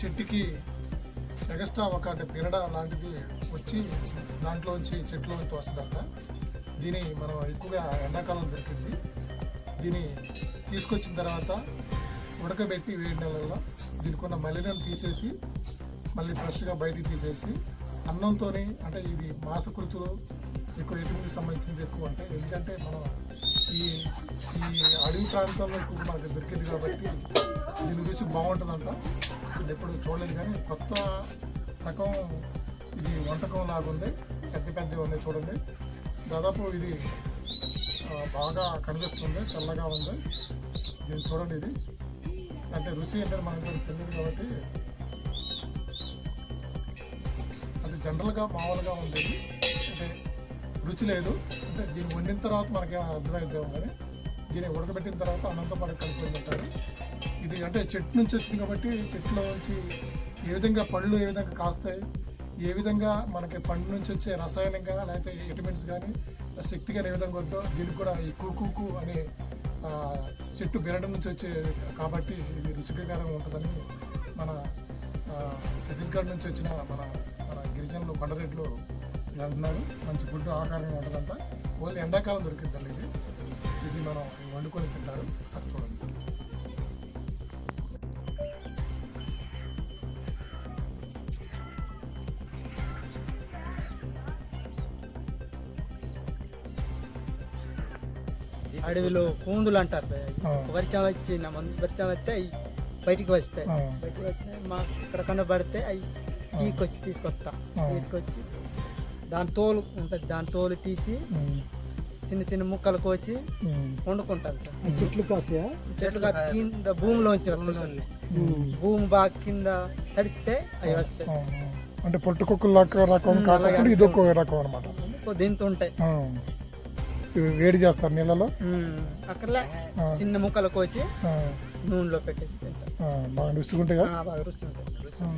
చెట్టుకి ఎగస్ట్రా ఒక అంటే పిరడ లాంటిది వచ్చి దాంట్లోంచి చెట్లోంచి వస్తుందంట దీని మనం ఎక్కువగా ఎండాకాలం దొరికింది. దీన్ని తీసుకొచ్చిన తర్వాత ఉడకబెట్టి వేడి నెలల్లో దీనికి ఉన్న మలినం తీసేసి మళ్ళీ ఫ్రెష్గా బయటికి తీసేసి అన్నంతో అంటే ఇది మాసకృతులు ఎక్కువ ఎటువంటి సంబంధించింది ఎక్కువ ఉంటాయి ఎందుకంటే మనం ఈ ఈ అడవి ప్రాంతాల్లో ఎక్కువ మనకు దొరికింది కాబట్టి దీని రుచి బాగుంటుందంట. ఇది ఎప్పుడు చూడలేదు కానీ కొత్త రకం ఇది వంటకం లాగా ఉంది. పెద్ద ఉంది చూడండి. దాదాపు ఇది బాగా కనిపిస్తుంది తెల్లగా ఉంది. దీన్ని చూడండి ఇది. అంటే రుచి ఏంటంటే మనకు తెలియదు కాబట్టి అది జనరల్గా మామూలుగా ఉండేది. అంటే రుచి లేదు. అంటే దీన్ని వండిన తర్వాత మనకి అర్థమైద్దాం కానీ దీన్ని ఉడకబెట్టిన తర్వాత అన్నంతో మనకి కలిపి ఉంటుంది ఇది అంటే చెట్టు నుంచి వచ్చింది కాబట్టి చెట్టులో నుంచి ఏ విధంగా పళ్ళు ఏ విధంగా కాస్తాయి ఏ విధంగా మనకి పండు నుంచి వచ్చే రసాయనంగా లేకపోతే విటమిన్స్ కానీ శక్తి కానీ ఏ విధంగా వద్దో దీనికి కూడా ఈ కుకుకు అనే చెట్టు బెరడు నుంచి వచ్చే కాబట్టి ఇది రుచికరంగా ఉంటుందని మన ఛత్తీస్గఢ్ నుంచి వచ్చిన మన మన గిరిజనులు కొండరెడ్లు అంటున్నారు. మంచి ఫుడ్ ఆహారంగా ఉంటుందంట ఓన్లీ ఎండాకాలం దొరికిద్దండి ఇది. ఇది మనం వండుకొని తింటారు. చూడండి. అడవిలో పూందులు అంటారు వర్షం వచ్చి నా మందు వర్షం వస్తే అవి బయటికి వస్తాయి. బయటికి వస్తే మాకు ఇక్కడ కనబడితే అవి తీసుకొచ్చి తీసుకొస్తా. తీసుకొచ్చి దాని తోలు ఉంటుంది దాని తోలు తీసి చిన్న చిన్న ముక్కలు కోసి వండుకుంటారు సార్. చెట్లు కాస్తాయా? చెట్లు కాదు కింద భూమిలోంచి సార్. భూమి. బాగా కింద తడిస్తే అవి వస్తాయి. అంటే పొట్టు కుక్కలు లెక్క రకం కాకుండా. ఇది ఒక్క రకం అనమాట దింత ఉంటాయి. వేడి చేస్తారు నీళ్ళలో? అక్కడలే ఆ, చిన్న ముక్కలు కోసి నూనెలో పెట్టేసి తింటారు. బాగా ఆ, బాగా రుచి ఉంటుంది ఆ.